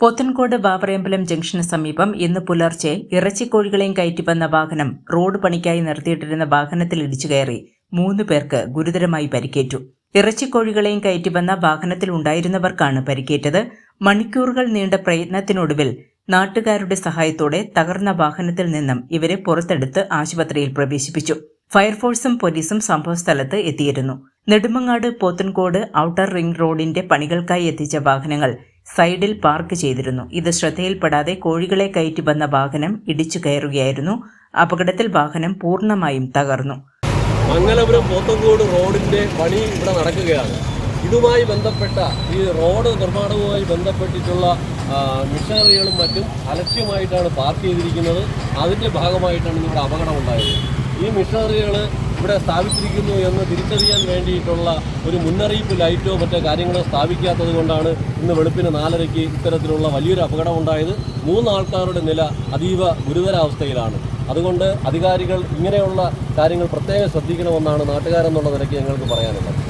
Pothencode ബാബറയമ്പലം junction സമീപം ഇന്ന് പുലർച്ചെ ഇറച്ചിക്കോഴികളെയും കയറ്റി വന്ന വാഹനം റോഡ് പണിക്കായി നിർത്തിയിട്ടിരുന്ന വാഹനത്തിൽ ഇടിച്ചു കയറി. മൂന്ന് പേർക്ക് ഗുരുതരമായി പരിക്കേറ്റു. ഇറച്ചിക്കോഴികളെയും കയറ്റി വന്ന വാഹനത്തിൽ ഉണ്ടായിരുന്നവർക്കാണ് പരിക്കേറ്റത്. മണിക്കൂറുകൾ നീണ്ട പ്രയത്നത്തിനൊടുവിൽ നാട്ടുകാരുടെ സഹായത്തോടെ തകർന്ന വാഹനത്തിൽ നിന്നും ഇവരെ പുറത്തെടുത്ത് ആശുപത്രിയിൽ പ്രവേശിപ്പിച്ചു. ഫയർഫോഴ്സും പോലീസും സംഭവസ്ഥലത്ത് എത്തിയിരുന്നു. നെടുമങ്ങാട് പോത്തൻകോട് ഔട്ടർ റിംഗ് റോഡിന്റെ പണികൾക്കായി എത്തിച്ച വാഹനങ്ങൾ സൈഡിൽ പാർക്ക് ചെയ്തിരുന്നു. ഇത് ശ്രദ്ധയിൽപ്പെടാതെ കോഴികളെ കയറ്റി വന്ന വാഹനം ഇടിച്ചു കയറുകയായിരുന്നു. അപകടത്തിൽ വാഹനം പൂർണമായും തകർന്നു. മംഗലപുരം പോത്തൻകോട് റോഡിന്റെ പണി ഇവിടെ നടക്കുകയാണ്. ഇതുമായി ബന്ധപ്പെട്ട ഈ റോഡ് നിർമ്മാണവുമായി ബന്ധപ്പെട്ടിട്ടുള്ള മിഷനറികളും മറ്റും അലക്ഷ്യമായിട്ടാണ് പാർക്ക് ചെയ്തിരിക്കുന്നത്. അതിന്റെ ഭാഗമായിട്ടാണ് ഇവിടെ അപകടം ഉണ്ടായത്. ഈ മിഷനറികൾ ഇവിടെ സ്ഥാപിച്ചിരിക്കുന്നു എന്ന് തിരിച്ചറിയാൻ വേണ്ടിയിട്ടുള്ള ഒരു മുന്നറിയിപ്പ് ലൈറ്റോ മറ്റോ കാര്യങ്ങളോ സ്ഥാപിക്കാത്തത് കൊണ്ടാണ് ഇന്ന് വെളുപ്പിന് നാലരയ്ക്ക് ഇത്തരത്തിലുള്ള വലിയൊരു അപകടം ഉണ്ടായത്. മൂന്ന് നില അതീവ ഗുരുതരാവസ്ഥയിലാണ്. അതുകൊണ്ട് അധികാരികൾ ഇങ്ങനെയുള്ള കാര്യങ്ങൾ പ്രത്യേകം ശ്രദ്ധിക്കണമെന്നാണ് നാട്ടുകാരെന്നുള്ള നിലയ്ക്ക് ഞങ്ങൾക്ക് പറയാനുള്ളത്.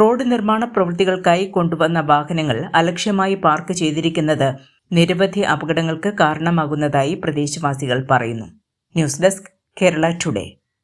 റോഡ് നിർമ്മാണ പ്രവൃത്തികൾക്കായി കൊണ്ടുവന്ന വാഹനങ്ങൾ അലക്ഷ്യമായി പാർക്ക് ചെയ്തിരിക്കുന്നത് നിരവധി അപകടങ്ങൾക്ക് കാരണമാകുന്നതായി പ്രദേശവാസികൾ പറയുന്നു. News desk Kerala today.